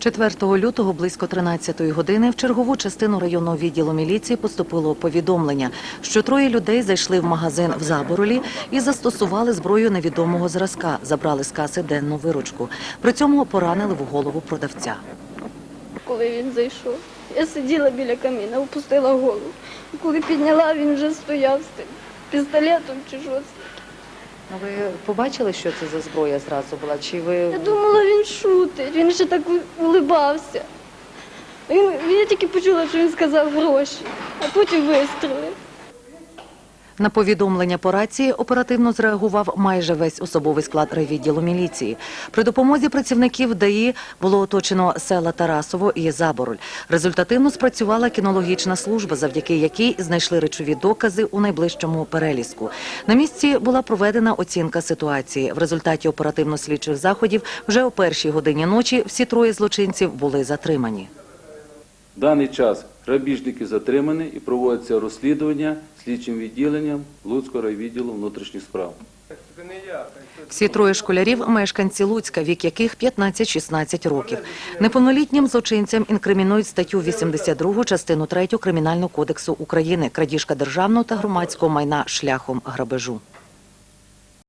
4 лютого близько 13 години в чергову частину районного відділу міліції поступило повідомлення, що троє людей зайшли в магазин в Заборолі і застосували зброю невідомого зразка, забрали з каси денну виручку. При цьому поранили в голову продавця. коли він зайшов. Я сиділа біля каміна, опустила голову. Коли підняла, він вже стояв з тим пістолетом чи щось. Ну, Ви побачили, що це за зброя зразу була? Чи ви Я думала, він шутить, він ще так улибався. Він, я тільки почула, що він сказав гроші, а потім вистрілив. На повідомлення по рації оперативно зреагував майже весь особовий склад райвідділу міліції. При допомозі працівників ДАІ було оточено села Тарасово і Забороль. Результативно спрацювала кінологічна служба, завдяки якій знайшли речові докази у найближчому переліску. На місці була проведена оцінка ситуації. В результаті оперативно-слідчих заходів вже о першій годині ночі всі троє злочинців були затримані. Даний час грабіжники затримані і проводиться розслідування слідчим відділенням Луцького райвідділу внутрішніх справ. Всі троє школярів – мешканці Луцька, вік яких 15-16 років. Неповнолітнім злочинцям інкримінують статтю 82 частину 3 Кримінального кодексу України – крадіжка державного та громадського майна шляхом грабежу.